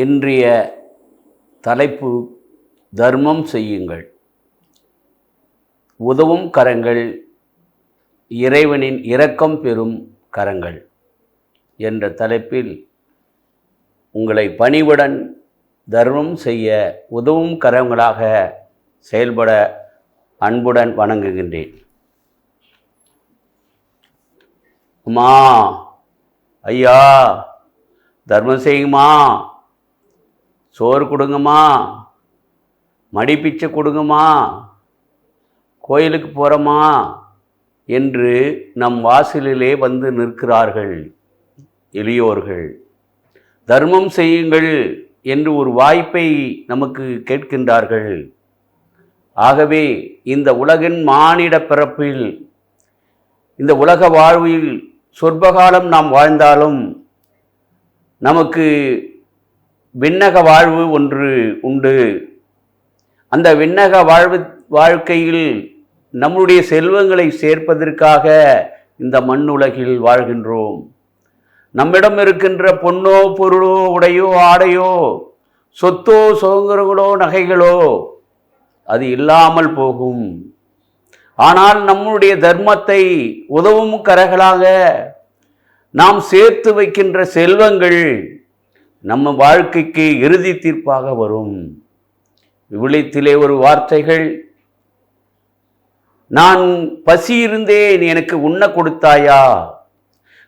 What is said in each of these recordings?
இன்றைய தலைப்பு தர்மம் செய்யுங்கள். உதவும் கரங்கள் இறைவனின் இரக்கம் பெறும் கரங்கள் என்ற தலைப்பில் உங்களை பணிவுடன் தர்மம் செய்ய உதவும் கரங்களாக செயல்பட அன்புடன் வணங்குகின்றேன். அம்மா ஐயா தர்மம் செய்யுமா? சோறு கொடுங்கம்மா. மடிப்பிச்சை கொடுங்கம்மா. கோயிலுக்கு போகிறோமா என்று நம் வாசலிலே வந்து நிற்கிறார்கள் எளியோர்கள். தர்மம் செய்யுங்கள் என்று ஒரு வாய்ப்பை நமக்கு கேட்கின்றார்கள். ஆகவே இந்த உலகின் மானிட பிறப்பில் இந்த உலக வாழ்வில் சொற்பகாலம் நாம் வாழ்ந்தாலும் நமக்கு விண்ணக வாழ்வு ஒன்று உண்டு. அந்த விண்ணக வாழ்வு வாழ்க்கையில் நம்முடைய செல்வங்களை சேர்ப்பதற்காக இந்த மண்ணுலகில் வாழ்கின்றோம். நம்மிடம் இருக்கின்ற பொன்னோ பொருளோ உடையோ ஆடையோ சொத்தோ சுதந்திரங்களோ நகைகளோ அது இல்லாமல் போகும். ஆனால் நம்முடைய தர்மத்தை உதவும் கரகளாக நாம் சேர்த்து வைக்கின்ற செல்வங்கள் நம்ம வாழ்க்கைக்கு இறுதி தீர்ப்பாக வரும். விவிலியத்திலே ஒரு வார்த்தைகள் நான் பசியிருந்தேன் எனக்கு உண்ண கொடுத்தாயா?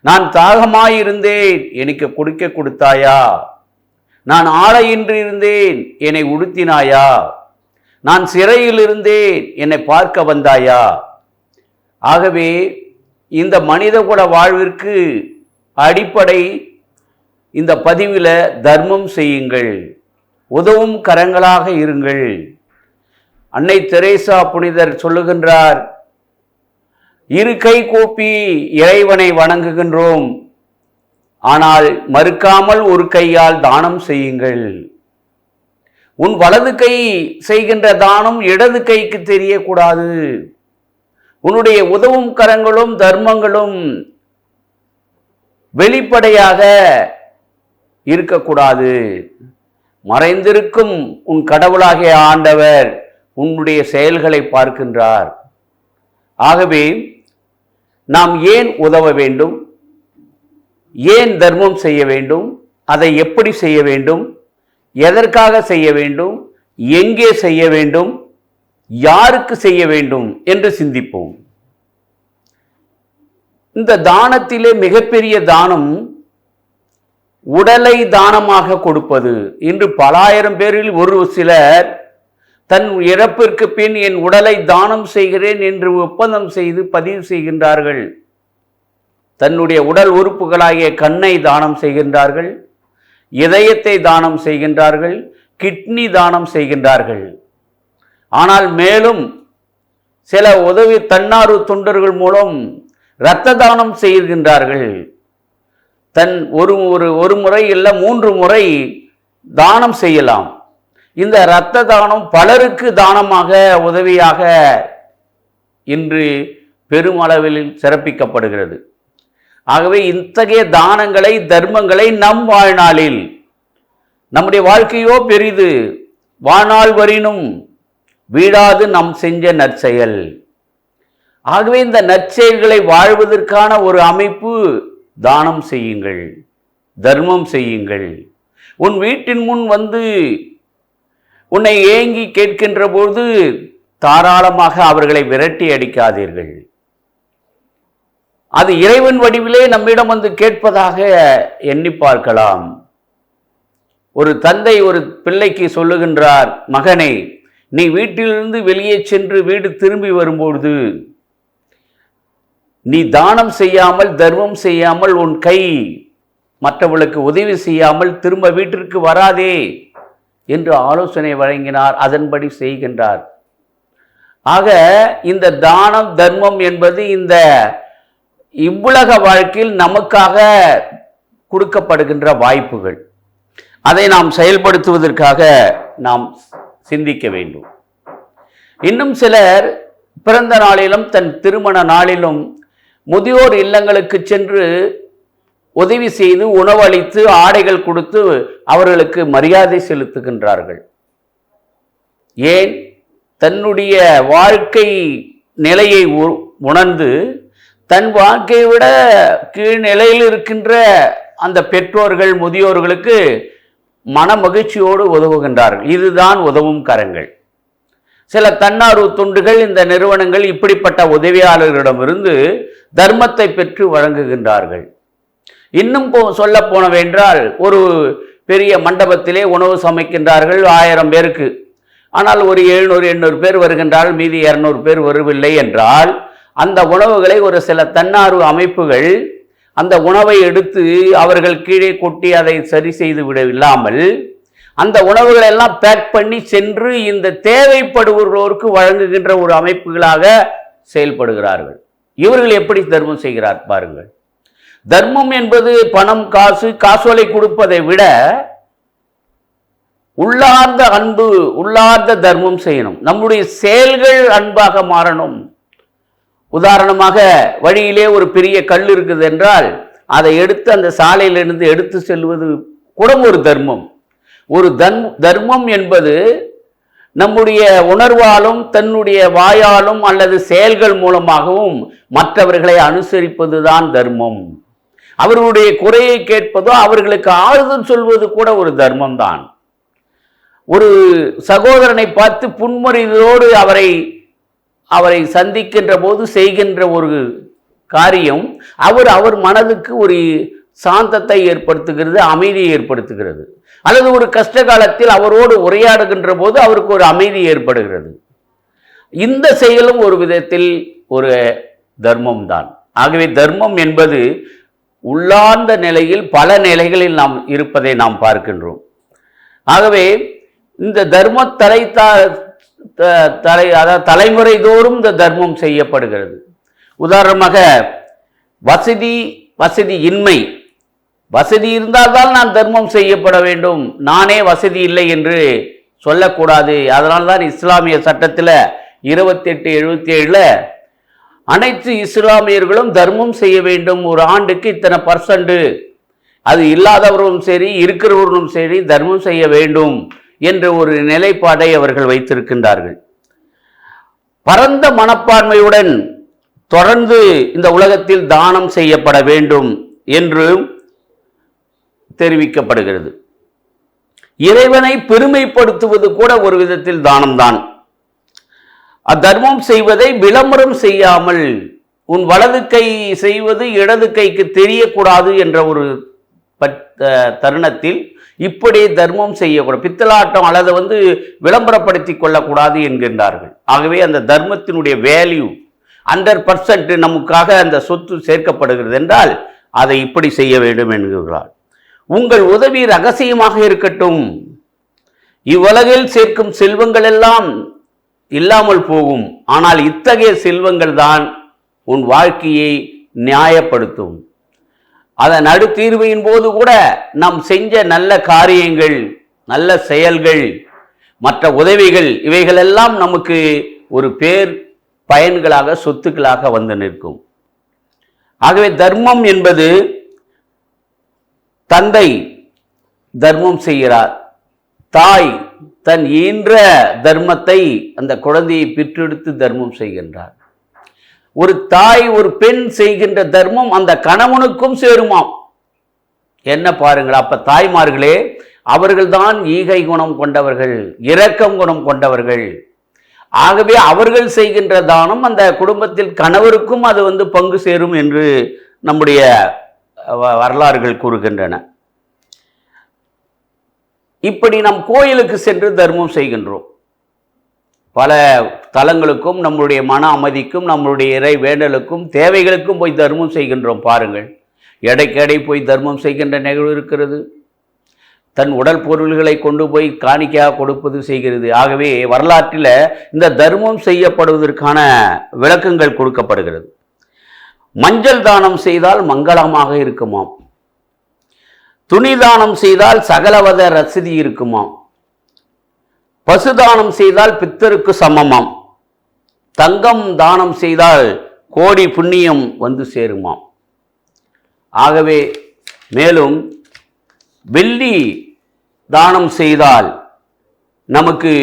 நான் தாகமாயிருந்தேன் எனக்கு குடிக்க கொடுத்தாயா? நான் ஆடையின்றி இருந்தேன் என்னை உடுத்தினாயா? நான் சிறையில் இருந்தேன் என்னை பார்க்க வந்தாயா? ஆகவே இந்த மனிதகுல வாழ்விற்கு அடிப்படை இந்த பதிவில் தர்மம் செய்யுங்கள். உதவும் கரங்களாக இருங்கள். அன்னை தெரேசா புனிதர் சொல்லுகின்றார் இரு கை கூப்பி இறைவனை வணங்குகின்றோம். ஆனால் மறுக்காமல் ஒரு கையால் தானம் செய்யுங்கள். உன் வலது கை செய்கின்ற தானம் இடது கைக்கு தெரியக்கூடாது. உன்னுடைய உதவும் கரங்களும் தர்மங்களும் வெளிப்படையாக இருக்கக்கூடாது. மறைந்திருக்கும் உன் கடவுளாகிய ஆண்டவர் உன்னுடைய செயல்களை பார்க்கின்றார். ஆகவே நாம் ஏன் உதவ வேண்டும்? ஏன் தர்மம் செய்ய வேண்டும்? அதை எப்படி செய்ய வேண்டும்? எதற்காக செய்ய வேண்டும்? எங்கே செய்ய வேண்டும்? யாருக்கு செய்ய வேண்டும் என்று சிந்திப்போம். இந்த தானத்திலே மிகப்பெரிய தானம் உடலை தானமாக கொடுப்பது. இன்று பலாயிரம் பேரில் ஒரு சிலர் தன் இறப்பிற்கு பின் என் உடலை தானம் செய்கிறேன் என்று ஒப்பந்தம் செய்து பதிவு செய்கின்றார்கள். தன்னுடைய உடல் உறுப்புகளாகிய கண்ணை தானம் செய்கின்றார்கள் இதயத்தை தானம் செய்கின்றார்கள் கிட்னி தானம் செய்கின்றார்கள். ஆனால் மேலும் சில உதவி தன்னார்வ தொண்டர்கள் மூலம் இரத்த தானம் செய்கின்றார்கள். தன் ஒரு ஒரு ஒரு முறை இல்லை மூன்று முறை தானம் செய்யலாம். இந்த இரத்த தானம் பலருக்கு தானமாக உதவியாக இன்று பெருமளவில் சிறப்பிக்கப்படுகிறது. ஆகவே இத்தகைய தானங்களை தர்மங்களை நம் வாழ்நாளில் நம்முடைய வாழ்க்கையோ பெரிது வாழ்நாள் வரினும் வீடாது நம் செஞ்ச நற்செயல். ஆகவே இந்த நற்செயல்களை வாழ்வதற்கான ஒரு அமைப்பு தானம் செய்யுங்கள் தர்மம் செய்யுங்கள். உன் வீட்டின் முன் வந்து உன்னை ஏங்கி கேட்கின்ற போது தாராளமாக அவர்களை விரட்டி அடிக்காதீர்கள். அது இறைவன் வடிவிலே நம்மிடம் வந்து கேட்பதாக எண்ணி பார்க்கலாம். ஒரு தந்தை ஒரு பிள்ளைக்கு சொல்லுகின்றார் மகனே நீ வீட்டிலிருந்து வெளியே சென்று வீடு திரும்பி வரும்பொழுது நீ தானம் செய்யாமல் தர்மம் செய்யாமல் உன் கை மற்றவர்களுக்கு உதவி செய்யாமல் திரும்ப வீட்டிற்கு வராதே என்று ஆலோசனை வழங்கினார் அதன்படி செய்கின்றார். ஆக இந்த தானம் தர்மம் என்பது இந்த இவ்வுலக வாழ்க்கையில் நமக்காக கொடுக்கப்படுகின்ற வாய்ப்புகள். அதை நாம் செயல்படுத்துவதற்காக நாம் சிந்திக்க வேண்டும். இன்னும் சிலர் பிறந்த நாளிலும் தன் திருமண நாளிலும் முதியோர் இல்லங்களுக்கு சென்று உதவி செய்து உணவளித்து ஆடைகள் கொடுத்து அவர்களுக்கு மரியாதை செலுத்துகின்றார்கள். ஏன்? தன்னுடைய வாழ்க்கை நிலையை உ- உணர்ந்து தன் வாழ்க்கையை விட கீழ் நிலையில் இருக்கின்ற அந்த பெற்றோர்கள் முதியோர்களுக்கு மன மகிழ்ச்சியோடு உதவுகின்றார்கள். இதுதான் உதவும் கரங்கள். சில தன்னார்வ தொண்டுகள் இந்த நிறுவனங்கள் இப்படிப்பட்ட உதவியாளர்களிடமிருந்து தர்மத்தை பெற்று வழங்குகின்றார்கள். இன்னும் போ சொல்ல போனவென்றால் ஒரு பெரிய மண்டபத்திலே உணவு சமைக்கின்றார்கள் ஆயிரம் பேருக்கு. ஆனால் ஒரு எழுநூறு எண்ணூறு பேர் வருகின்றார்கள் மீதி இரநூறு பேர் வரவில்லை என்றால் அந்த உணவுகளை ஒரு சில தன்னார்வ அமைப்புகள் அந்த உணவை எடுத்து அவர்கள் கீழே கொட்டி அதை சரி செய்து விடவில்லாமல் அந்த உணவுகளை எல்லாம் பேக் பண்ணி சென்று இந்த தேவைப்படுபவர்களுக்கு வழங்குகின்ற ஒரு அமைப்புகளாக செயல்படுகிறார்கள். இவர்கள் எப்படி தர்மம் செய்கிறார் பாருங்கள். தர்மம் என்பது பணம் காசு காசோலை கொடுப்பதை விட உள்ளார்ந்த அன்பு உள்ளார்ந்த தர்மம் செய்யணும். நம்முடைய செயல்கள் அன்பாக மாறணும். உதாரணமாக வழியிலே ஒரு பெரிய கல் இருக்குது என்றால் அதை எடுத்து அந்த சாலையிலிருந்து எடுத்து செல்வது கூட ஒரு தர்மம். ஒரு தன் தர்மம் என்பது நம்முடைய உணர்வாலும் தன்னுடைய வாயாலும் அல்லது செயல்கள் மூலமாகவும் மற்றவர்களை அனுசரிப்பதுதான் தர்மம். அவர்களுடைய குறையை கேட்பதோ அவர்களுக்கு ஆறுதல் சொல்வது கூட ஒரு தர்மம் தான் ஒரு சகோதரனை பார்த்து புன்முறைதோடு அவரை அவரை சந்திக்கின்ற போது செய்கின்ற ஒரு காரியம் அவர் அவர் மனதுக்கு ஒரு சாந்தத்தை ஏற்படுத்துகிறது அமைதியை ஏற்படுத்துகிறது. அல்லது ஒரு கஷ்ட காலத்தில் அவரோடு உரையாடுகின்ற போது அவருக்கு ஒரு அமைதி ஏற்படுகிறது. இந்த செயலும் ஒரு விதத்தில் ஒரு தர்மம் தான் ஆகவே தர்மம் என்பது உள்ளார்ந்த நிலையில் பல நிலைகளில் நாம் இருப்பதை நாம் பார்க்கின்றோம். ஆகவே இந்த தர்ம தலை த- த- தலை அதாவது தலைமுறை தோறும் இந்த தர்மம் செய்யப்படுகிறது. உதாரணமாக வசதி வசதி இன்மை வசதி இருந்தால்தான் நான் தர்மம் செய்யப்பட வேண்டும். நானே வசதி இல்லை என்று சொல்லக்கூடாது. அதனால தான் இஸ்லாமிய சட்டத்தில் இருபத்தெட்டு எழுபத்தி ஏழில் அனைத்து இஸ்லாமியர்களும் தர்மம் செய்ய வேண்டும். ஒரு ஆண்டுக்கு இத்தனை பர்சன்ட் அது இல்லாதவர்களும் சரி இருக்கிறவர்களும் சரி தர்மம் செய்ய வேண்டும் என்ற ஒரு நிலைப்பாடை அவர்கள் வைத்திருக்கின்றார்கள். பரந்த மனப்பான்மையுடன் தொடர்ந்து இந்த உலகத்தில் தானம் செய்யப்பட வேண்டும் என்றும் தெரிவிக்கப்படுகிறது. இறைவனை பெருமைப்படுத்துவது கூட ஒரு விதத்தில் தானம்தான். அத்தர்மம் செய்வதை விளம்பரம் செய்யாமல் உன் வலது கை செய்வது இடது கைக்கு தெரியக்கூடாது என்ற ஒரு தருணத்தில் இப்படி தர்மம் செய்யக்கூடாது. பித்தலாட்டம் அல்லது வந்து விளம்பரப்படுத்தி கொள்ளக்கூடாது என்கின்றார்கள். ஆகவே அந்த தர்மத்தினுடைய வேல்யூ ஹண்ட்ரட் பர்சன்ட் நமக்காக அந்த சொத்து சேர்க்கப்படுகிறது என்றால் அதை இப்படி செய்ய வேண்டும் என்கிறார் உங்கள் உதவி ரகசியமாக இருக்கட்டும். இவ்வுலகில் சேர்க்கும் செல்வங்கள் எல்லாம் இல்லாமல் போகும். ஆனால் இத்தகைய செல்வங்கள் தான் உன் வாழ்க்கையை நியாயப்படுத்தும். அதன் நடுத்தீர்வையின் போது கூட நாம் செஞ்ச நல்ல காரியங்கள் நல்ல செயல்கள் மற்ற உதவிகள் இவைகளெல்லாம் நமக்கு ஒரு பேர் பயன்களாக சொத்துக்களாக வந்து நிற்கும். ஆகவே தர்மம் என்பது தந்தை தர்மம் செய்கிறார். தாய் தன் ஈன்ற தர்மத்தை அந்த குழந்தையை பிற்றெடுத்து தர்மம் செய்கின்றார். ஒரு தாய் ஒரு பெண் செய்கின்ற தர்மம் அந்த கணவனுக்கும் சேருமாம். என்ன பாருங்கள் அப்ப தாய்மார்களே அவர்கள்தான் ஈகை குணம் கொண்டவர்கள் இரக்கம் குணம் கொண்டவர்கள். ஆகவே அவர்கள் செய்கின்ற தானம் அந்த குடும்பத்தில் கணவருக்கும் அது வந்து பங்கு சேரும் என்று நம்முடைய வரலாறுகள் கூறுகின்றன. இப்படி நம் கோயிலுக்கு சென்று தர்மம் செய்கின்றோம். பல தலங்களுக்கும் நம்மளுடைய மன அமைதிக்கும் நம்மளுடைய இறை வேண்டலுக்கும் தேவைகளுக்கும் போய் தர்மம் செய்கின்றோம். பாருங்கள் எடைக்கடை போய் தர்மம் செய்கின்ற நிகழ்வு இருக்கிறது. தன் உடல் பொருள்களை கொண்டு போய் காணிக்கையாக கொடுப்பது செய்கிறது. ஆகவே வரலாற்றில் இந்த தர்மம் செய்யப்படுவதற்கான விளக்கங்கள் கொடுக்கப்படுகிறது. மஞ்சள் தானம் செய்தால் மங்களமாக இருக்குமாம். துணி தானம் செய்தால் சகலவத ரசதி இருக்குமாம். பசுதானம் செய்தால் பித்தருக்கு சமமாம். தங்கம் தானம் செய்தால் கோடி புண்ணியம் வந்து சேருமாம். ஆகவே மேலும் வெள்ளி தானம் செய்தால் நமக்கு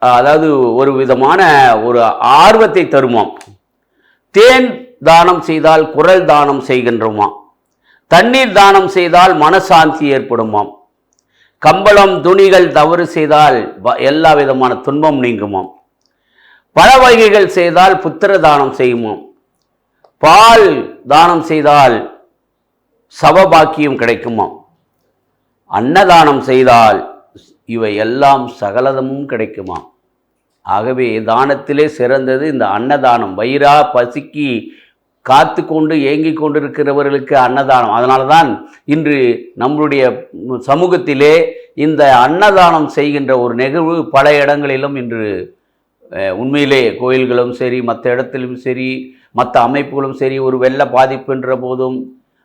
அதாவது ஒரு விதமான ஒரு ஆர்வத்தை தருமாம். தேன் தானம் செய்தால் குரல் தானம் செய்கின்றோமாம். தண்ணீர் தானம் செய்தால் மனசாந்தி ஏற்படுமாம். கம்பளம் துணிகள் தவறு செய்தால் வ- எல்லா விதமான துன்பம் நீங்குமாம். பழ வகைகள் செய்தால் புத்திர தானம் செய்யுமாம். பால் தானம் செய்தால் சவபாக்கியம் கிடைக்குமாம். அன்னதானம் செய்தால் இவை எல்லாம் சகலதமும் கிடைக்குமாம். ஆகவே தானத்திலே சிறந்தது இந்த அன்னதானம். வயிறா பசிக்கு காத்து கொண்டு ஏங்கி கொண்டிருக்கிறவர்களுக்கு அன்னதானம். அதனால தான் இன்று நம்மளுடைய சமூகத்திலே இந்த அன்னதானம் செய்கின்ற ஒரு நிகழ்வு பல இடங்களிலும் இன்று உண்மையிலே கோயில்களும் சரி மற்ற இடத்திலும் சரி மற்ற அமைப்புகளும் சரி ஒரு வெள்ள பாதிப்புன்ற போதும்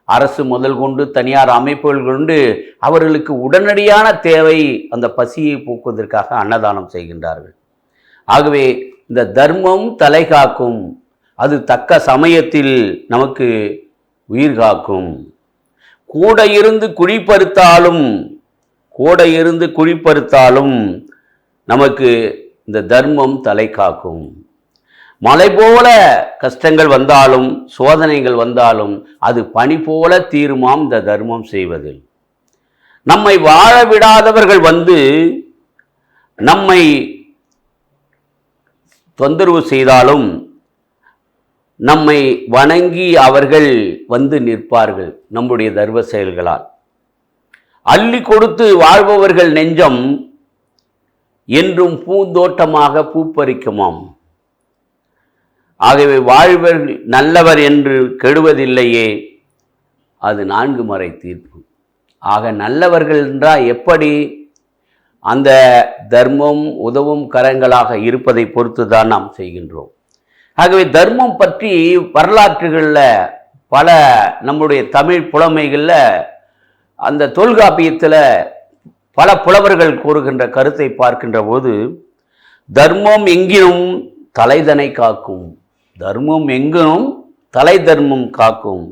அரசு முதல் கொண்டு தனியார் அமைப்புகள் கொண்டு அவர்களுக்கு உடனடியான தேவை அந்த பசியை போக்குவதற்காக அன்னதானம் செய்கின்றார்கள். ஆகவே இந்த தர்மம் தலை காக்கும் அது தக்க சமயத்தில் நமக்கு உயிர் காக்கும். கூட இருந்து குழிப்பறுத்தாலும் கூட இருந்து குழிப்பறுத்தாலும் நமக்கு இந்த தர்மம் தலை காக்கும். மலை போல கஷ்டங்கள் வந்தாலும் சோதனைகள் வந்தாலும் அது பனி போல தீருமாம் இந்த தர்மம் செய்வதில். நம்மை வாழ விடாதவர்கள் வந்து நம்மை தொந்தரவு செய்தாலும் நம்மை வணங்கி அவர்கள் வந்து நிற்பார்கள் நம்முடைய தர்ம செயல்களால். அள்ளி கொடுத்து வாழ்பவர்கள் நெஞ்சம் என்றும் பூந்தோட்டமாக பூப்பறிக்குமாம். ஆகவே வாழ்வர் நல்லவர் என்று கெடுவதில்லையே அது நான்கு முறை தீர்ப்பு. ஆக நல்லவர்கள் என்றால் எப்படி அந்த தர்மம் உதவும் கரங்களாக இருப்பதை பொறுத்து தான் நாம் செய்கின்றோம். ஆகவே தர்மம் பற்றி வரலாற்றுகளில் பல நம்முடைய தமிழ் புலமைகளில் அந்த தொல்காப்பியத்தில் பல புலவர்கள் கூறுகின்ற கருத்தை பார்க்கின்ற போது தர்மம் எங்கினும் தலைதனை காக்கும். தர்மம் எங்கினும் தலை தர்மம் காக்கும்.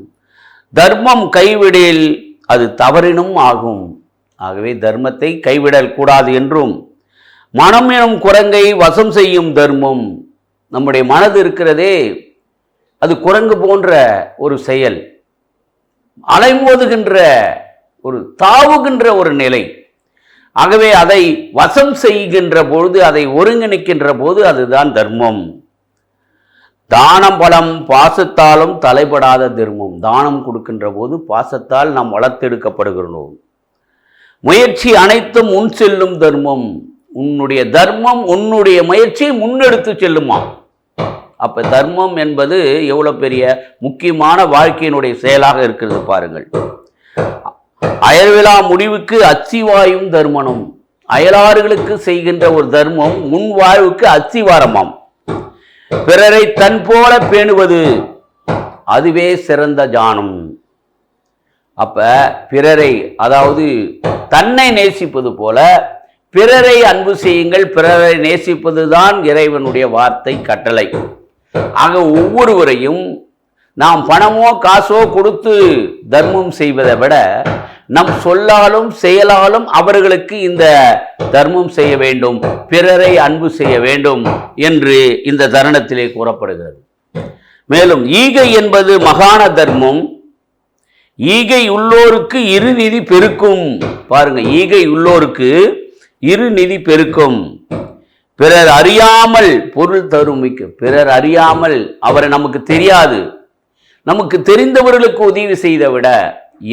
தர்மம் கைவிடில் அது தவறினும் ஆகும். ஆகவே தர்மத்தை கைவிடல் கூடாது என்றும் மனம் எனும் குரங்கை வசம் செய்யும் தர்மம் நம்முடைய மனது இருக்கிறதே அது குரங்கு போன்ற ஒரு செயல் அலைமோதுகின்ற ஒரு தாவுகின்ற ஒரு நிலை. ஆகவே அதை வசம் செய்கின்ற பொழுது அதை ஒருங்கிணைக்கின்ற போது அதுதான் தர்மம். தானம் பலம் பாசத்தாலும் தலைப்படாத தர்மம். தானம் கொடுக்கின்ற போது பாசத்தால் நாம் வளர்த்தெடுக்கப்படுகிறோம். முயற்சி அனைத்தும் முன் செல்லும் தர்மம். உன்னுடைய தர்மம் உன்னுடைய முயற்சியை முன்னெடுத்து செல்லுமா? அப்போ தர்மம் என்பது எவ்வளோ பெரிய முக்கியமான வாழ்க்கையினுடைய செயலாக இருக்கிறது பாருங்கள். அயல்விழா முடிவுக்கு அச்சிவாயும் தர்மனும். அயலாறுகளுக்கு செய்கின்ற ஒரு தர்மம் முன் வாழ்வுக்கு அச்சிவாரமாம். பிறரை தன் போல பேணுவது அதுவே சிறந்த ஜானம் அப்ப பிறரை அதாவது தன்னை நேசிப்பது போல பிறரை அன்பு செய்யுங்கள் பிறரை நேசிப்பதுதான் இறைவனுடைய வார்த்தை கட்டளை. ஆக ஒவ்வொருவரையும் நாம் பணமோ காசோ கொடுத்து தர்மம் செய்வதை விட நம் சொல்லாலும் செயலாலும் அவர்களுக்கு இந்த தர்மம் செய்ய வேண்டும் பிறரை அன்பு செய்ய வேண்டும் என்று இந்த தருணத்திலே கூறப்படுகிறது. மேலும் ஈகை என்பது மகான தர்மம். ஈகை உள்ளோருக்கு இரு நிதி பெருக்கும். பாருங்க ஈகை உள்ளோருக்கு இரு நிதி பெருக்கும். பிறர் அறியாமல் பொருள் தருமிக்கு பிறர் அறியாமல் அவரை நமக்கு தெரியாது. நமக்கு தெரிந்தவர்களுக்கு உதவி செய்த விட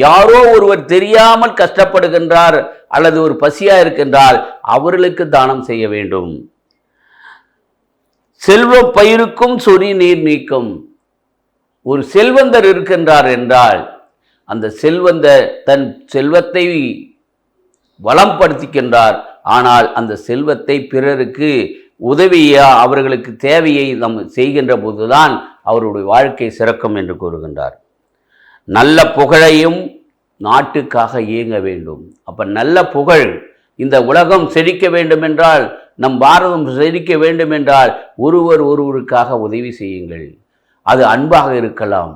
யாரோ ஒருவர் தெரியாமல் கஷ்டப்படுகின்றார் அல்லது ஒரு பசியா இருக்கின்றால் அவர்களுக்கு தானம் செய்ய வேண்டும். செல்வ பயிருக்கும் சொறி நீர் நீக்கும். ஒரு செல்வந்தர் இருக்கின்றார் என்றால் அந்த செல்வந்தர் தன் செல்வத்தை வளம்படுத்திக்கின்றார் ஆனால் அந்த செல்வத்தை பிறருக்கு உதவியா அவர்களுக்கு தேவையை நம் செய்கின்ற போதுதான் அவருடைய வாழ்க்கை சிறக்கும் என்று கூறுகின்றார். நல்ல புகழையும் நாட்டுக்காக இயங்க வேண்டும். அப்போ நல்ல புகழ் இந்த உலகம் செழிக்க வேண்டும் என்றால் நம் பாரதம் செழிக்க வேண்டும் என்றால் ஒருவர் ஒருவருக்காக உதவி செய்யுங்கள். அது அன்பாக இருக்கலாம்.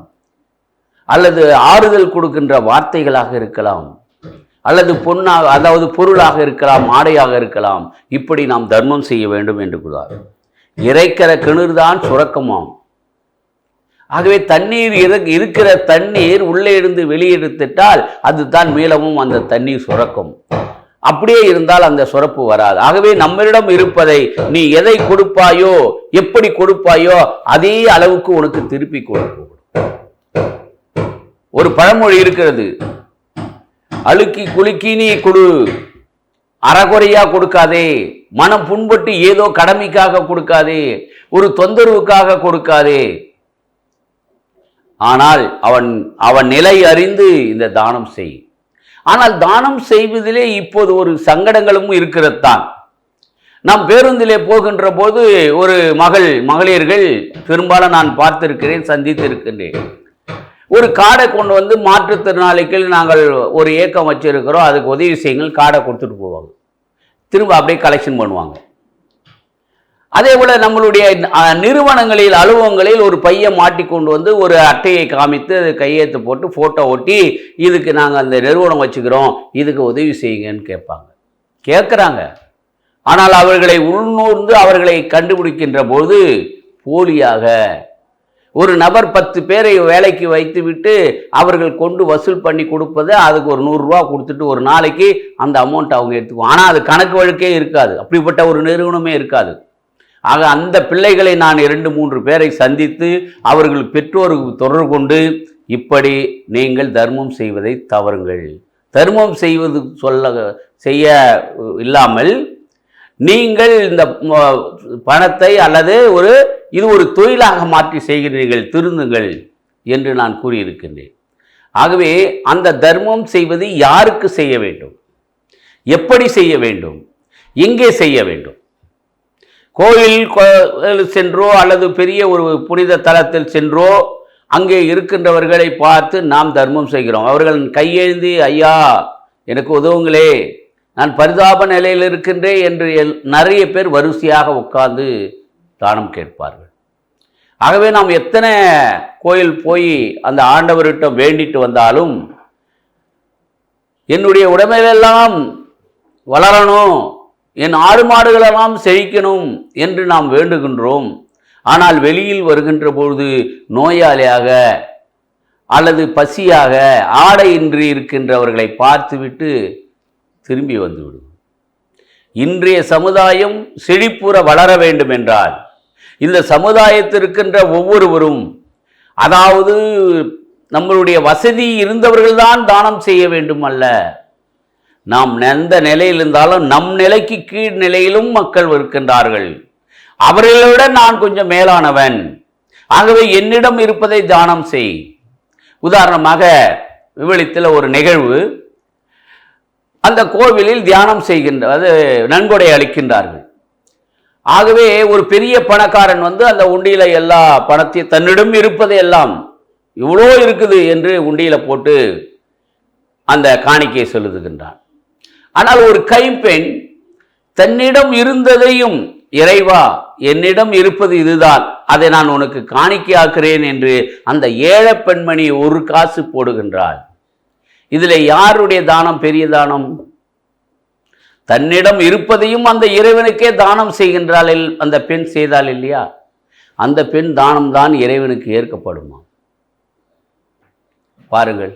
அல்லது ஆறுதல் கொடுக்கின்ற வார்த்தைகளாக இருக்கலாம். அல்லது பொன்னாக அதாவது பொருளாக இருக்கலாம் ஆடையாக இருக்கலாம். இப்படி நாம் தர்மம் செய்ய வேண்டும் என்று கூறார் இறைக்கிற கிணறுதான் சுரக்கமாம். ஆகவே தண்ணீர் இருக்கிற தண்ணீர் உள்ளே இருந்து வெளியெடுத்துட்டால் அதுதான் மீளவும் அந்த தண்ணீர் சுரக்கும். அப்படியே இருந்தால் அந்த சுரப்பு வராது. ஆகவே நம்மளிடம் இருப்பதை நீ எதை கொடுப்பாயோ எப்படி கொடுப்பாயோ அதே அளவுக்கு உனக்கு திருப்பி கொடுக்கும் ஒரு பழமொழி இருக்கிறது. அழுக்கி குலுக்கி நீ கொடு. அறகுறையா கொடுக்காதே. மனம் புண்பட்டு ஏதோ கடமைக்காக கொடுக்காதே. ஒரு தொந்தரவுக்காக கொடுக்காதே. ஆனால் அவன் அவன் நிலை அறிந்து இந்த தானம் செய். ஆனால் தானம் செய்வதிலே இப்போது ஒரு சங்கடங்களும் இருக்கிறது தான் நாம் பேருந்திலே போகின்ற போது ஒரு மகள் மகளிர்கள் பெரும்பாலும் நான் பார்த்திருக்கிறேன் சந்தித்திருக்கின்றேன். ஒரு காடை கொண்டு வந்து மாற்றுத்திறனாளிக்கு நாங்கள் ஒரு ஏக்கம் வச்சுருக்கிறோம். அதுக்கு உதவி செய்யுங்கள். காடை கொடுத்துட்டு போவாங்க. திரும்ப அப்படியே கலெக்ஷன் பண்ணுவாங்க. அதே போல் நம்மளுடைய நிறுவனங்களில் அலுவலகங்களில் ஒரு பையை மாட்டிக்கொண்டு வந்து ஒரு அட்டையை காமித்து அது கையெழுத்து போட்டு ஃபோட்டோ ஒட்டி இதுக்கு நாங்கள் அந்த நிறுவனம் வச்சுக்கிறோம். இதுக்கு உதவி செய்யுங்கன்னு கேட்பாங்க. கேட்குறாங்க. ஆனால் அவர்களை உள்நூர்ந்து அவர்களை கண்டுபிடிக்கின்ற போது போலியாக ஒரு நபர் பத்து பேரை வேலைக்கு வைத்துவிட்டு அவர்கள் கொண்டு வசூல் பண்ணி கொடுப்பதை அதுக்கு ஒரு நூறுரூவா கொடுத்துட்டு ஒரு நாளைக்கு அந்த அமௌண்ட் அவங்க எடுத்துக்குவோம் ஆனால் அது கணக்கு வழக்கே இருக்காது. அப்படிப்பட்ட ஒரு நிறுவனமே இருக்காது. ஆக அந்த பிள்ளைகளை நான் இரண்டு மூன்று பேரை சந்தித்து அவர்கள் பெற்றோருக்கு தொடர்பு கொண்டு இப்படி நீங்கள் தர்மம் செய்வதை தவறுங்கள். தர்மம் செய்வது சொல்ல செய்ய இல்லாமல் நீங்கள் இந்த பணத்தை அல்லது ஒரு இது ஒரு தொழிலாக மாற்றி செய்கிறீர்கள் திருந்துங்கள் என்று நான் கூறியிருக்கின்றேன். ஆகவே அந்த தர்மம் செய்வது யாருக்கு செய்ய வேண்டும்? எப்படி செய்ய வேண்டும்? எங்கே செய்ய வேண்டும்? கோயில் கோ- சென்றோ அல்லது பெரிய ஒரு புனித தலத்தில் சென்றோ அங்கே இருக்கின்றவர்களை பார்த்து நாம் தர்மம் செய்கிறோம். அவர்கள் கையெழுந்தி ஐயா எனக்கு உதவுங்களே நான் பரிதாப நிலையில் இருக்கின்றேன் என்று எல்- நிறைய பேர் வரிசையாக உட்கார்ந்து தானம் கேட்பார்கள். ஆகவே நாம் எத்தனை கோயில் போய் அந்த ஆண்டவர்கிட்ட வேண்டிட்டு வந்தாலும் என்னுடைய உடமையெல்லாம் வளரணும் என் ஆடு மாடுகளெல்லாம் செழிக்கணும் என்று நாம் வேண்டுகின்றோம். ஆனால் வெளியில் வருகின்ற பொழுது நோயாளியாக அல்லது பசியாக ஆடையின்றி இருக்கின்றவர்களை பார்த்துவிட்டு திரும்பி வந்துவிடும் இன்றைய சமுதாயம் செழிப்புற வளர வேண்டும் என்றால் இந்த சமுதாயத்திற்கின்ற ஒவ்வொருவரும் அதாவது நம்மளுடைய வசதி இருந்தவர்கள்தான் தானம் செய்ய வேண்டும் அல்ல. நாம் எந்த நிலையில் இருந்தாலும் நம் நிலைக்கு கீழ் நிலையிலும் மக்கள் இருக்கின்றார்கள். அவர்களை விட நான் கொஞ்சம் மேலானவன். ஆகவே என்னிடம் இருப்பதை தானம் செய். உதாரணமாக விவலித்தில் ஒரு நிகழ்வு. அந்த கோவிலில் தியானம் செய்கின்ற அது நன்கொடை அளிக்கின்றார்கள். ஆகவே ஒரு பெரிய பணக்காரன் வந்து அந்த உண்டியில் எல்லா பணத்தையும் தன்னிடம் இருப்பதை எல்லாம் இவ்வளோ இருக்குது என்று உண்டியில் போட்டு அந்த காணிக்கையை செலுத்துகின்றான். ஆனால் ஒரு கைம்பெண் தன்னிடம் இருந்ததையும் இறைவா என்னிடம் இருப்பது இதுதான் அதை நான் உனக்கு காணிக்கையாக்குறேன் என்று அந்த ஏழை பெண்மணி ஒரு காசு போடுகின்றாள். இதில் யாருடைய தானம் பெரிய தானம்? தன்னிடம் இருப்பதையும் அந்த இறைவனுக்கே தானம் செய்கின்றாள் அந்த பெண் செய்தாள் இல்லையா? அந்த பெண் தானம் தான் இறைவனுக்கு ஏற்கப்படுமா? பாருங்கள்.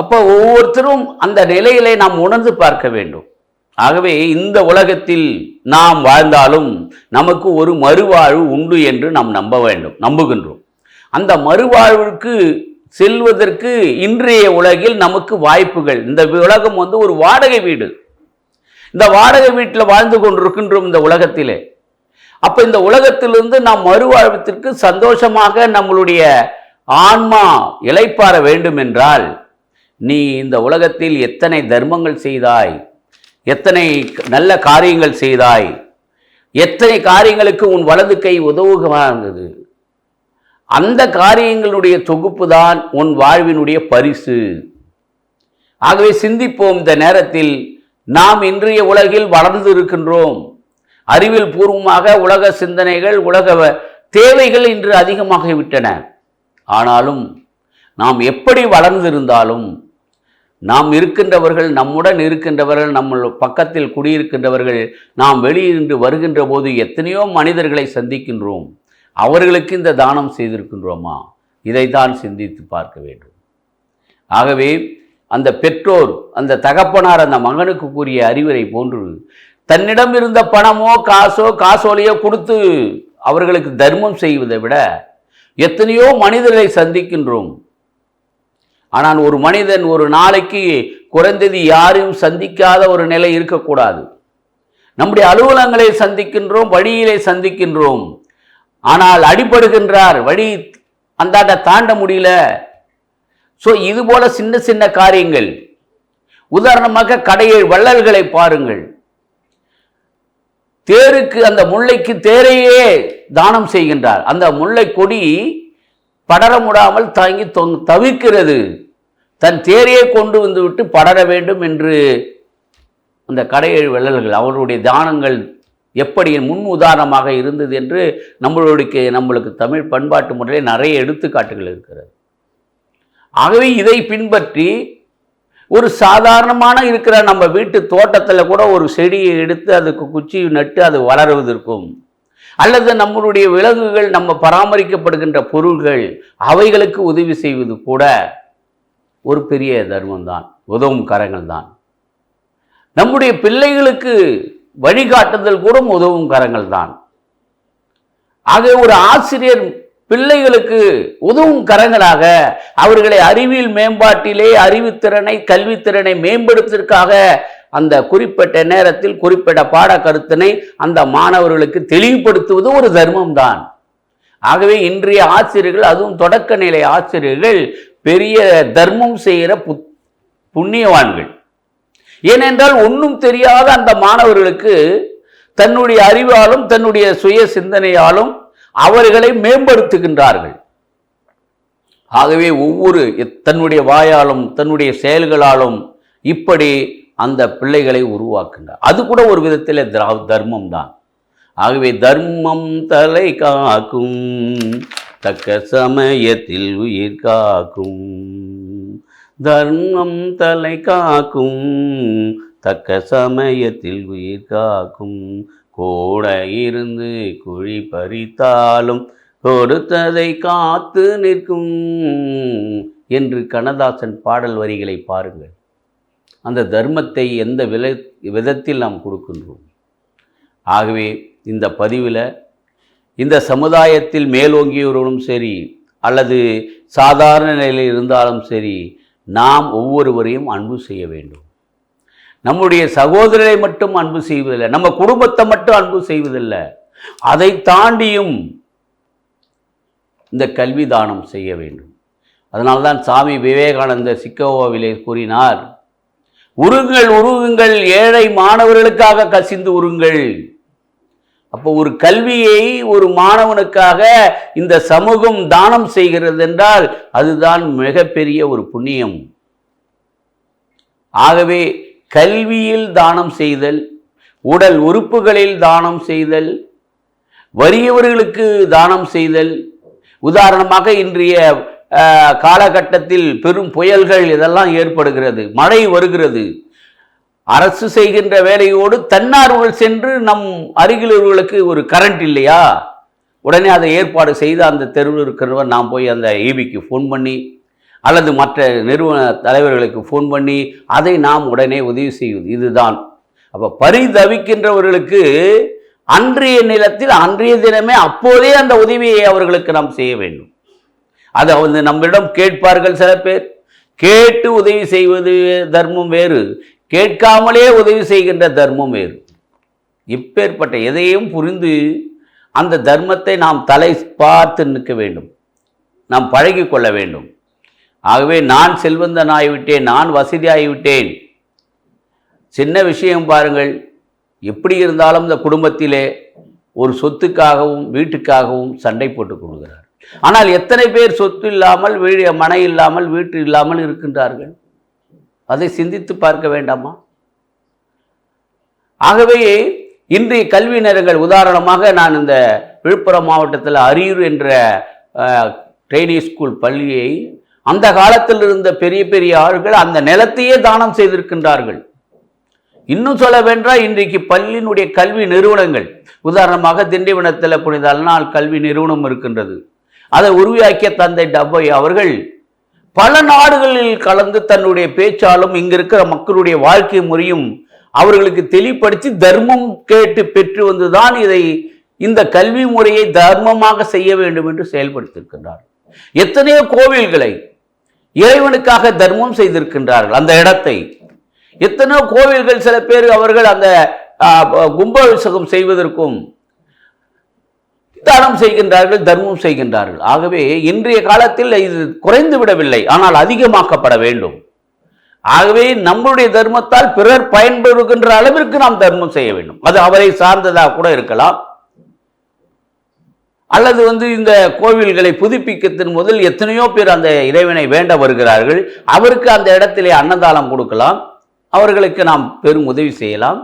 அப்போ ஒவ்வொருத்தரும் அந்த நிலையிலே நாம் உணர்ந்து பார்க்க வேண்டும். ஆகவே இந்த உலகத்தில் நாம் வாழ்ந்தாலும் நமக்கு ஒரு மறுவாழ்வு உண்டு என்று நாம் நம்ப வேண்டும் நம்புகின்றோம். அந்த மறுவாழ்விற்கு செல்வதற்கு இன்றைய உலகில் நமக்கு வாய்ப்புகள். இந்த உலகம் வந்து ஒரு வாடகை வீடு. இந்த வாடகை வீட்டில் வாழ்ந்து கொண்டிருக்கின்றோம் இந்த உலகத்திலே. அப்போ இந்த உலகத்திலிருந்து நாம் மறுவாழ்வத்திற்கு சந்தோஷமாக நம்மளுடைய ஆன்மா இலைப்பாற வேண்டும் என்றால் நீ இந்த உலகத்தில் எத்தனை தர்மங்கள் செய்தாய்? எத்தனை நல்ல காரியங்கள் செய்தாய்? எத்தனை காரியங்களுக்கு உன் வலது கை உதவுகிறது அந்த காரியங்களுடைய தொகுப்பு தான் உன் வாழ்வினுடைய பரிசு. ஆகவே சிந்திப்போம் இந்த நேரத்தில் நாம் இன்றைய உலகில் வளர்ந்து இருக்கின்றோம். அறிவியல் பூர்வமாக உலக சிந்தனைகள் உலக தேவைகள் இன்று அதிகமாகிவிட்டன. ஆனாலும் நாம் எப்படி வளர்ந்திருந்தாலும் நாம் இருக்கின்றவர்கள் நம்முடன் இருக்கின்றவர்கள் நம்ம பக்கத்தில் குடியிருக்கின்றவர்கள் நாம் வெளியிருந்து வருகின்ற போது எத்தனையோ மனிதர்களை சந்திக்கின்றோம். அவர்களுக்கு இந்த தானம் செய்திருக்கின்றோமா? இதைத்தான் சிந்தித்து பார்க்க வேண்டும். ஆகவே அந்த பெற்றோர் அந்த தகப்பனார் அந்த மகனுக்கு கூறிய அறிவுரை போன்று தன்னிடம் இருந்த பணமோ காசோ காசோலையோ கொடுத்து அவர்களுக்கு தர்மம் செய்வதை விட எத்தனையோ மனிதர்களை சந்திக்கின்றோம். ஆனால் ஒரு மனிதன் ஒரு நாளைக்கு குறைந்தது யாரையும் சந்திக்காத ஒரு நிலை இருக்கக்கூடாது. நம்முடைய அலுவலங்களை சந்திக்கின்றோம் வழியிலே சந்திக்கின்றோம். ஆனால் அடிபடுகின்றார். வழி அந்தாண்ட தாண்ட முடியல. ஸோ இது போல சின்ன சின்ன காரியங்கள். உதாரணமாக கடையை வள்ளல்களை பாருங்கள். தேருக்கு அந்த முல்லைக்கு தேரையே தானம் செய்கின்றார். அந்த முல்லை கொடி படர முடாமல் தாங்கி தொங் தவிக்கிறது. தன் தேரையே கொண்டு வந்துவிட்டு படர வேண்டும் என்று அந்த கடையை வள்ளல்கள் அவருடைய தானங்கள் எப்படி முன் உதாரணமாக இருந்தது என்று நம்மளுடைய நம்மளுக்கு தமிழ் பண்பாட்டு முறையில் நிறைய எடுத்துக்காட்டுகள் இருக்கிறது. ஆகவே இதை பின்பற்றி ஒரு சாதாரணமான இருக்கிற நம்ம வீட்டு தோட்டத்தில் கூட ஒரு செடியை எடுத்து அதுக்கு குச்சி நட்டு அது வளருவதற்கும் அல்லது நம்மளுடைய விலங்குகள் நம்ம பராமரிக்கப்படுகின்ற பொருள்கள் அவைகளுக்கு உதவி செய்வது கூட ஒரு பெரிய தர்மம் தான் உதவும் கரங்கள் தான் நம்முடைய பிள்ளைகளுக்கு வழிகாட்டுதல் கூட உதவும் கரங்கள் தான். ஆக ஒரு ஆசிரியர் பிள்ளைகளுக்கு உதவும் கரங்களாக அவர்களை அறிவியல் மேம்பாட்டிலே அறிவுத்திறனை கல்வித்திறனை மேம்படுத்துவதற்காக அந்த குறிப்பிட்ட நேரத்தில் குறிப்பிட்ட பாட கருத்தினை அந்த மாணவர்களுக்கு தெளிவுபடுத்துவது ஒரு தர்மம் தான். ஆகவே இன்றைய ஆசிரியர்கள் அதுவும் தொடக்க நிலை ஆசிரியர்கள் பெரிய தர்மம் செய்கிற புத் புண்ணியவான்கள். ஏனென்றால் ஒன்றும் தெரியாத அந்த மாணவர்களுக்கு தன்னுடைய அறிவாலும் தன்னுடைய சுய சிந்தனையாலும் அவர்களை மேம்படுத்துகின்றார்கள். ஆகவே ஒவ்வொரு தன்னுடைய வாயாலும் தன்னுடைய செயல்களாலும் இப்படி அந்த பிள்ளைகளை உருவாக்குகிறார். அது கூட ஒரு விதத்தில் தர்மம் தான். ஆகவே தர்மம் தலை காக்கும் தக்க சமயத்தில் உயிர் காக்கும். தர்மம் தலை காக்கும் தக்க சமயத்தில் உயிர் காக்கும். கூட இருந்து குழி பறித்தாலும் கொடுத்ததை காத்து நிற்கும் என்று கண்ணதாசன் பாடல் வரிகளை பாருங்கள். அந்த தர்மத்தை எந்த விலை விதத்தில் நாம் கொடுக்கின்றோம்? ஆகவே இந்த பதிவில் இந்த சமுதாயத்தில் மேலோங்கியவர்களும் சரி அல்லது சாதாரண நிலையில் இருந்தாலும் சரி நாம் ஒவ்வொருவரையும் அன்பு செய்ய வேண்டும். நம்முடைய சகோதரரை மட்டும் அன்பு செய்வதில்லை நம்ம குடும்பத்தை மட்டும் அன்பு செய்வதில்லை. அதை தாண்டியும் இந்த கல்வி தானம் செய்ய வேண்டும். அதனால்தான் சாமி விவேகானந்தர் சிக்கோவாவிலே கூறினார் உருங்கள் உருகுங்கள் ஏழை மாணவர்களுக்காக கசிந்து உருங்கள் அப்போ ஒரு கல்வியை ஒரு மாணவனுக்காக இந்த சமூகம் தானம் செய்கிறது என்றால் அதுதான் மிகப்பெரிய ஒரு புண்ணியம். ஆகவே கல்வியில் தானம் செய்தல் உடல் உறுப்புகளில் தானம் செய்தல் வறியவர்களுக்கு தானம் செய்தல் உதாரணமாக இன்றைய காலகட்டத்தில் பெரும் புயல்கள் இதெல்லாம் ஏற்படுகிறது மழை வருகிறது. அரசு செய்கின்ற வேலையோடு தன்னார்வர்கள் சென்று நம் அருகிலுள்ளவர்களுக்கு ஒரு கரண்ட் இல்லையா? உடனே அதை ஏற்பாடு செய்து அந்த தெருவில் இருக்கிறவர் நாம் போய் அந்த ஈபிக்கு ஃபோன் பண்ணி அல்லது மற்ற நிறுவன தலைவர்களுக்கு ஃபோன் பண்ணி அதை நாம் உடனே உதவி செய்வது இதுதான். அப்போ பரிதவிக்கின்றவர்களுக்கு அன்றைய நிலத்தில் அன்றைய தினமே அப்போதே அந்த உதவியை அவர்களுக்கு நாம் செய்ய வேண்டும். அதை வந்து நம்மிடம் கேட்பார்கள் சில பேர். கேட்டு உதவி செய்வது தர்மம் வேறு. கேட்காமலே உதவி செய்கின்ற தர்மம் வேறு. இப்பேற்பட்ட எதையும் புரிந்து அந்த தர்மத்தை நாம் தலை பார்த்து நிற்க வேண்டும். நாம் பழகி கொள்ள வேண்டும். ஆகவே நான் செல்வந்தன் ஆகிவிட்டேன் நான் வசதியாகிவிட்டேன் சின்ன விஷயம் பாருங்கள். எப்படி இருந்தாலும் இந்த குடும்பத்திலே ஒரு சொத்துக்காகவும் வீட்டுக்காகவும் சண்டை போட்டுக் கொள்கிறார். ஆனால் எத்தனை பேர் சொத்து இல்லாமல் வீடு மனை இல்லாமல் வீட்டு இல்லாமல் இருக்கின்றார்கள்? அதை சிந்தித்து பார்க்க வேண்டாமா? ஆகவே இன்றைய கல்வி நேரங்கள் உதாரணமாக நான் இந்த விழுப்புரம் மாவட்டத்தில் அரியூர் என்ற ட்ரைனிங் ஸ்கூல் பள்ளியை அந்த காலத்தில் இருந்த பெரிய பெரிய ஆள்கள் அந்த நிலத்தையே தானம் செய்திருக்கின்றார்கள். இன்னும் சொல்ல வேண்டாம் இன்றைக்கு பள்ளியினுடைய கல்வி நிறுவனங்கள் உதாரணமாக திண்டிவனத்தில் புனித அல்நாள் கல்வி நிறுவனம் இருக்கின்றது. அதை உருவாக்கிய தந்தை டப்பை அவர்கள் பல நாடுகளில் கலந்து தன்னுடைய பேச்சாலும் இங்க இருக்கிற மக்களுடைய வாழ்க்கை முறையும் அவர்களுக்கு தெளிப்படுத்தி தர்மம் கேட்டு பெற்று வந்துதான் இதை இந்த கல்வி முறையை தர்மமாக செய்ய வேண்டும் என்று செயல்படுத்தியிருக்கின்றார் எத்தனையோ கோவில்களை இறைவனுக்காக தர்மம் செய்திருக்கின்றார்கள் அந்த இடத்தை. எத்தனையோ கோவில்கள் சில பேர் அவர்கள் அந்த கும்பாபிஷேகம் செய்வதற்கும் தானம் செய்கின்றார்கள் தர்மம் செய்கின்றார்கள். ஆகவே இன்றைய காலத்தில் இது குறைந்து விடவில்லை ஆனால் அதிகமாக்கப்பட வேண்டும். ஆகவே நம்முடைய தர்மத்தால் பிறர் பயன்பெறுகின்ற அளவிற்கு நாம் தர்மம் செய்ய வேண்டும். அது அவரை சார்ந்ததாக கூட இருக்கலாம். அல்லது வந்து இந்த கோவில்களை புதுப்பிக்கத்தின் முதல் எத்தனையோ பேர் அந்த இறைவனை வேண்ட வருகிறார்கள். அவருக்கு அந்த இடத்திலே அன்னதானம் கொடுக்கலாம். அவர்களுக்கு நாம் பெரும் உதவி செய்யலாம்.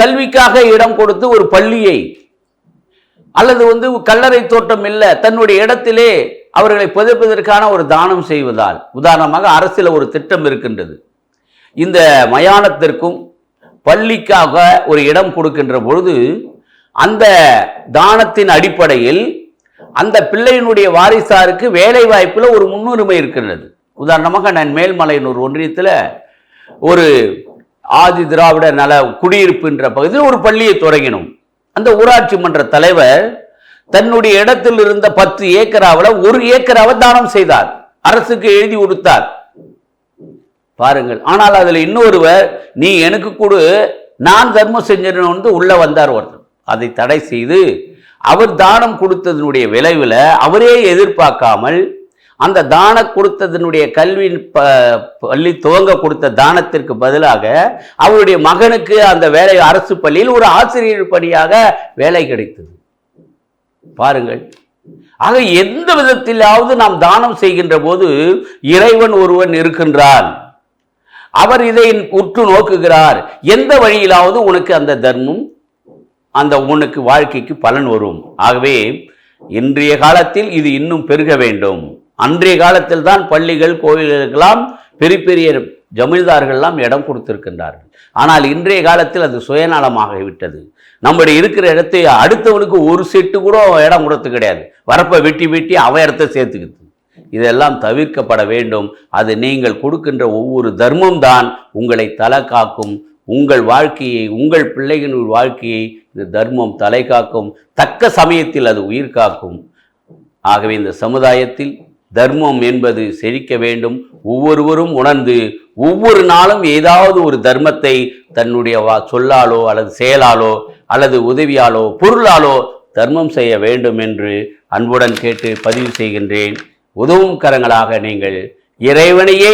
கல்விக்காக இடம் கொடுத்து ஒரு பள்ளியை அல்லது வந்து கல்லறை தோட்டம் இல்லை தன்னுடைய இடத்திலே அவர்களை புதைப்பதற்கான ஒரு தானம் செய்வதால் உதாரணமாக அரசில் ஒரு திட்டம் இருக்கின்றது. இந்த மயானத்திற்கும் பள்ளிக்காக ஒரு இடம் கொடுக்கின்ற பொழுது அந்த தானத்தின் அடிப்படையில் அந்த பிள்ளையினுடைய வாரிசாருக்கு வேலை வாய்ப்பில் ஒரு முன்னுரிமை இருக்கின்றது. உதாரணமாக நான் மேல்மலையனூர் ஒன்றியத்தில் ஒரு ஆதி திராவிட நல குடியிருப்புன்ற பகுதியில் ஒரு பள்ளியை தொடங்கினோம். அந்த ஊராட்சி மன்ற தலைவர் தன்னுடைய இடத்தில் இருந்த பத்து ஏக்கராவில் ஒரு ஏக்கராவை தானம் செய்தார். அரசுக்கு எழுதி கொடுத்தார். பாருங்கள். ஆனால் அதில் இன்னொருவர் நீ எனக்கு கொடு நான் தர்மம் செஞ்சிடணும் வந்து உள்ள வந்தார் ஒருத்தர். அதை தடை செய்து அவர் தானம் கொடுத்ததனுடைய விளைவில் அவரே எதிர்பார்க்காமல் அந்த தான கொடுத்ததனுடைய கல்வி ப பள்ளி துவங்க கொடுத்த தானத்திற்கு பதிலாக அவருடைய மகனுக்கு அந்த வேலை அரசு பள்ளியில் ஒரு ஆசிரியர் பணியாக வேலை கிடைத்தது. பாருங்கள். ஆக எந்த விதத்திலாவது நாம் தானம் செய்கின்ற போது இறைவன் ஒருவன் இருக்கின்றான். அவர் இதை உற்று நோக்குகிறார். எந்த வழியிலாவது உனக்கு அந்த தர்மம் அந்த உனக்கு வாழ்க்கைக்கு பலன் வரும். ஆகவே இன்றைய காலத்தில் இது இன்னும் பெருக வேண்டும். அன்றைய காலத்தில் தான் பள்ளிகள் கோவில்களுக்கெல்லாம் பெரிய பெரிய ஜமீன்தார்கள்லாம் இடம் கொடுத்திருக்கின்றார்கள். ஆனால் இன்றைய காலத்தில் அது சுயநலமாகிவிட்டது நம்முடைய இருக்கிற இடத்தை அடுத்தவனுக்கு ஒரு செட்டு கூட இடம் கொடுத்து கிடையாது. வரப்பை வெட்டி வெட்டி அவன் இடத்த சேர்த்துக்குது இதெல்லாம் தவிர்க்கப்பட வேண்டும். அது நீங்கள் கொடுக்கின்ற ஒவ்வொரு தர்மம் தான் உங்களை தலை காக்கும். உங்கள் வாழ்க்கையை உங்கள் பிள்ளைகளின் வாழ்க்கையை இந்த தர்மம் தலை காக்கும். தக்க சமயத்தில் அது உயிர் காக்கும். ஆகவே இந்த சமுதாயத்தில் தர்மம் என்பது செழிக்க வேண்டும். ஒவ்வொருவரும் உணர்ந்து ஒவ்வொரு நாளும் ஏதாவது ஒரு தர்மத்தை தன்னுடைய வா சொல்லாலோ அல்லது செயலாலோ அல்லது உதவியாலோ பொருளாலோ தர்மம் செய்ய வேண்டும் என்று அன்புடன் கேட்டு பதிவு செய்கின்றேன். உதவும் கரங்களாக நீங்கள் இறைவனையே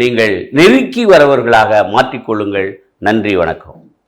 நீங்கள் நெருக்கி வரவர்களாக மாற்றிக்கொள்ளுங்கள். நன்றி வணக்கம்.